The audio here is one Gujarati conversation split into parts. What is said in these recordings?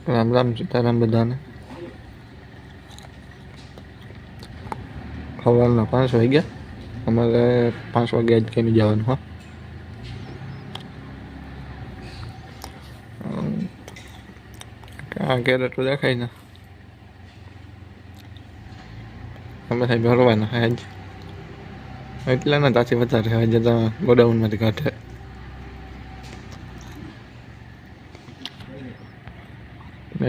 રામ રામ સીતારામ બધાને સવારના પાંચ વાગ્યા અમારે પાંચ વાગે જ કેમી જવાનું હા આ કેરેટ દેખાય ને અમે સાહેબ ભરવાના હે જ એટલા ના તાથી વધારે હે જતા ગોડાઉનમાંથી કાઢે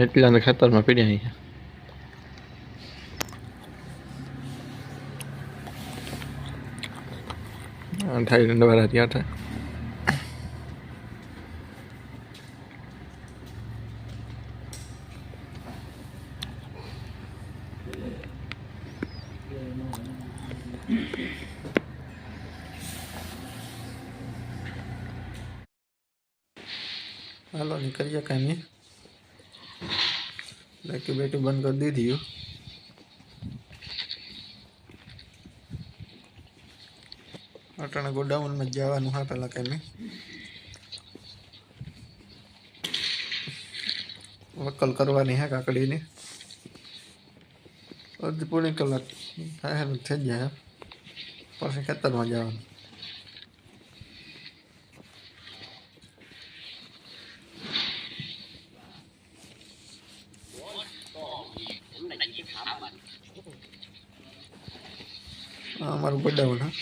એટલા ને ખેતરમાં પીડ્યા અહીંયા અઠાઈ દંડવાળા ત્યાં હતા હાલો નીકળીએ કાંઈ નહીં બેટી બંધ કરી દીધી અટાણે ગોડાઉનમાં જવાનું હા પેલા કાંઈ વકલ કરવાની હે કાકડીની. અડધી પૂરી કલાક થઈ જાય પછી ખેતરમાં જવાનું. આ મારું ગોડાઉન હા.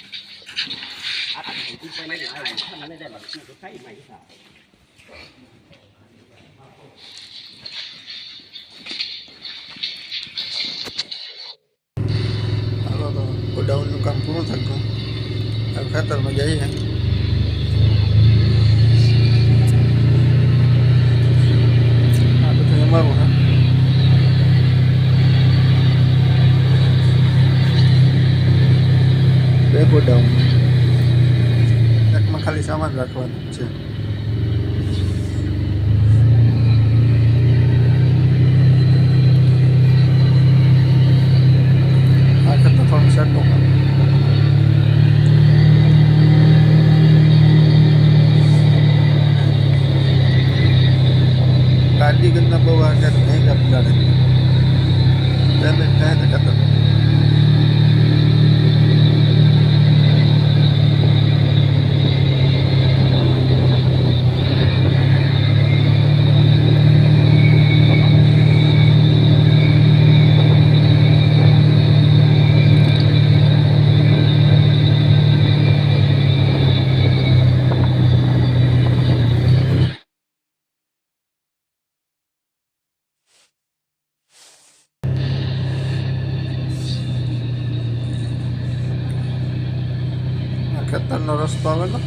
હાલો તો ગોડાઉનનું કામ પૂરું થતું ખેતરમાં જઈએ. રાખવાનું છે આ ખેતર થોડું સેટનું કામ ગાડી ગંદા બહુ આગળ નહીં કરતા પેમેન્ટ થાય ને ખેતરનો રસ્તો આવેલો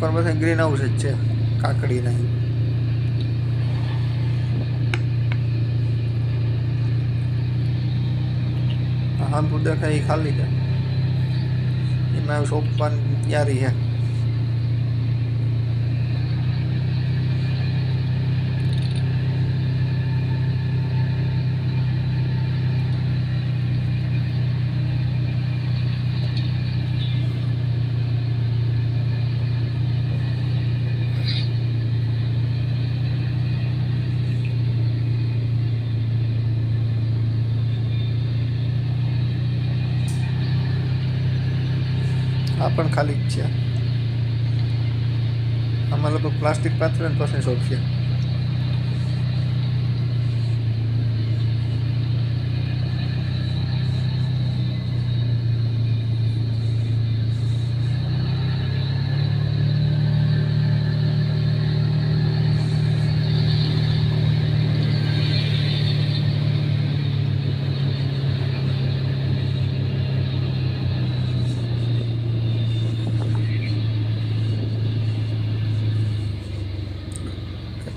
પર બધા ગ્રીન હાઉસ જ છે કાકડી નહીં હા દેખાય એ ખાલી છે. એમાં સોપાની તૈયારી છે. પણ ખાલી જ છે. આમાં લગભગ પ્લાસ્ટિક પાત્ર ને પછી શોખ છે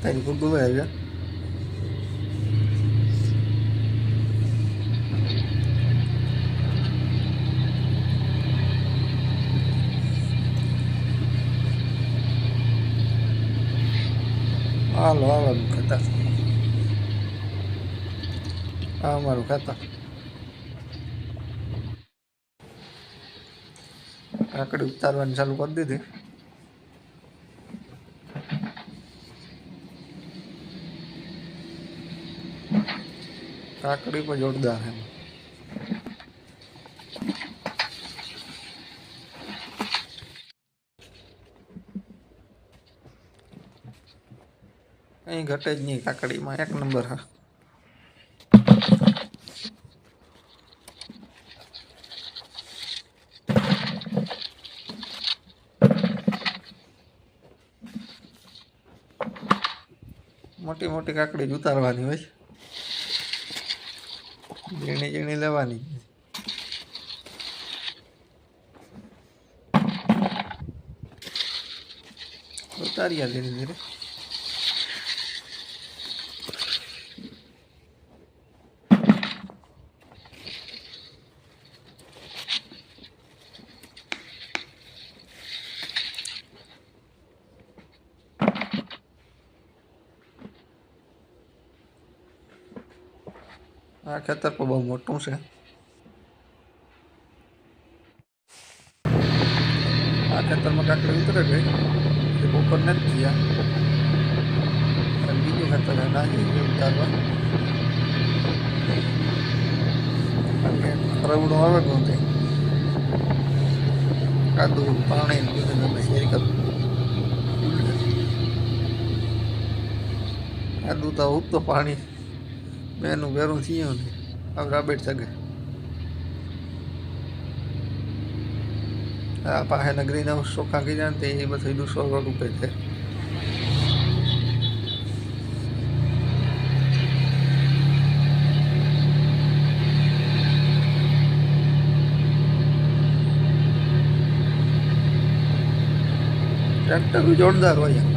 Tayo po gumaya. હાલો આવવાનું ખાતા આ અમારું ખાતા કાકડી ઉતારવાની ચાલુ કરી દીધી કાકડી પણ જોરદાર હે કઈ ઘટે જ નહીં કાકડીમાં, એક નંબર હા. મોટી મોટી કાકડી ઉતારવાની હોય ઝીણી ઝીણી લેવાની. ઉતાર્યા ધીરે ધીરે આ ખેતર પણ બહુ મોટું છે. આ ખેતરમાં કાકડી ઉતરે ગઈ એ બપોર નથી અને બીજું ખેતર છે ના જઈએ ઉતારવા. રવડું આવે ગયું કાદું પાણી બધું તમે શેર કરું કાદું તો ઉગતો પાણી. બેનું બેરું થયું ને, હવે રાબેટ સગે. આ પાસે ગ્રીન હાઉસ ચોખ્ખા કર્યા ને એ બધું દુસો રોડ ઉપર છે. ટ્રેક્ટર જોરદાર હોય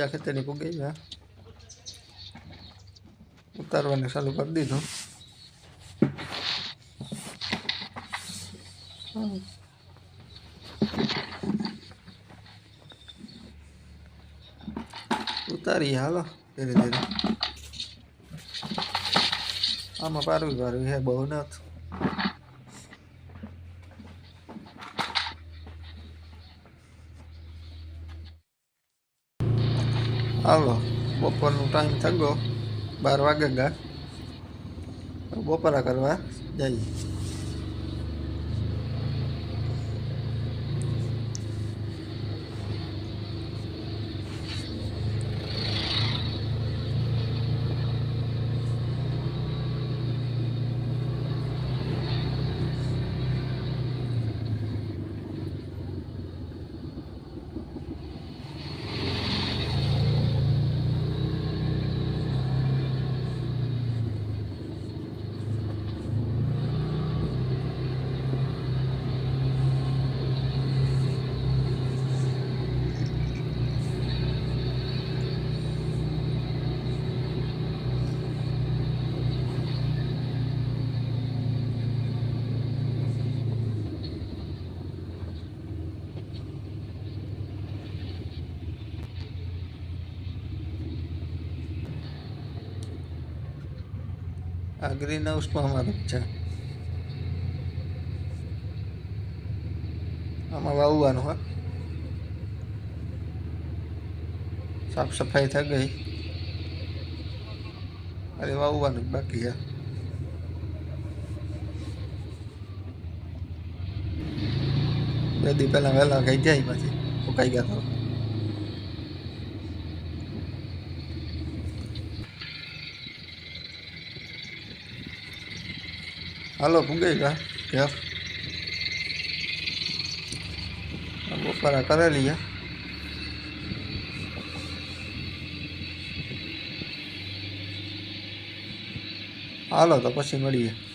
બીજા ખેતરની પુગાઈ ગયા ઉતારવાનું ચાલુ કરી દીધું ઉતારી હાલો ધીરે ધીરે આમાં પારવી પારવી હે બહુ નથી હાલો બપોરનો ટાઈમ થગો બાર વાગે ગા. બપોરા કરવા જઈએ. આ ગ્રીન હાઉસમાં અમારું છે. આમાં વાવવાનું હોય. સાફ સફાઈ થઈ ગઈ. અરે વાવવાનું બાકી છે. બે દી પહેલા વહેલા ખાઈ જાય પછી. ઉકાઈ ગયા તો. હાલો ફૂગાઈ ગયા ઘેર બપોરા કરેલી છે હાલો તો પછી મળીએ